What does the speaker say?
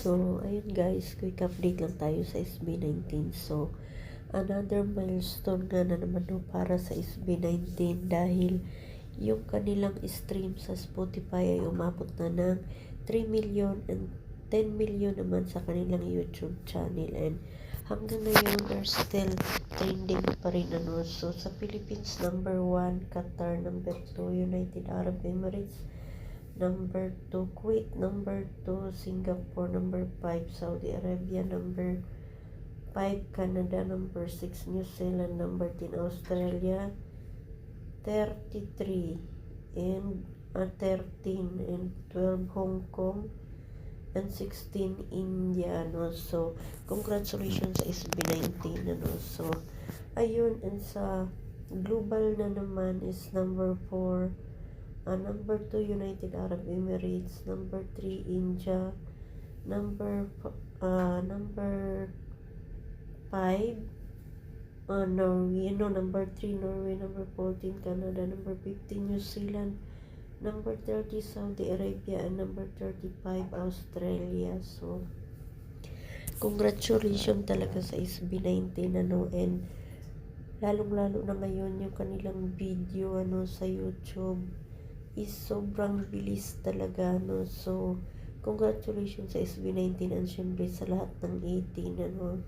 So, ayun guys, quick update lang tayo sa SB19. So, another milestone nga na naman no, para sa SB19 dahil yung kanilang stream sa Spotify ay umabot na ng 3 million and 10 million naman sa kanilang YouTube channel and hanggang ngayon are still trending pa rin ano. So, sa Philippines, number 1, Qatar, number 2, United Arab Emirates, number 2 Kuwait. Number 2 Singapore. Number 5 Saudi Arabia. Number 5 Canada. Number 6 New Zealand. Number 10 Australia. 33 and uh, 13 and 12 Hong Kong. And 16 India. No so congratulations sa SB19 ano so ayun and sa global na naman is number 4 Uh, number 2, United Arab Emirates. Number 3, India. Number uh, number 5, uh, Norway. No, number 3, Norway. Number 14, Canada. Number 15, New Zealand. Number 30, Saudi Arabia. And number 35, Australia. So, congratulations talaga sa SB19 ano and lalong-lalo na ngayon yung kanilang video ano sa YouTube is sobrang bilis talaga no? So congratulations sa SB19 and syempre sa lahat ng 18 ano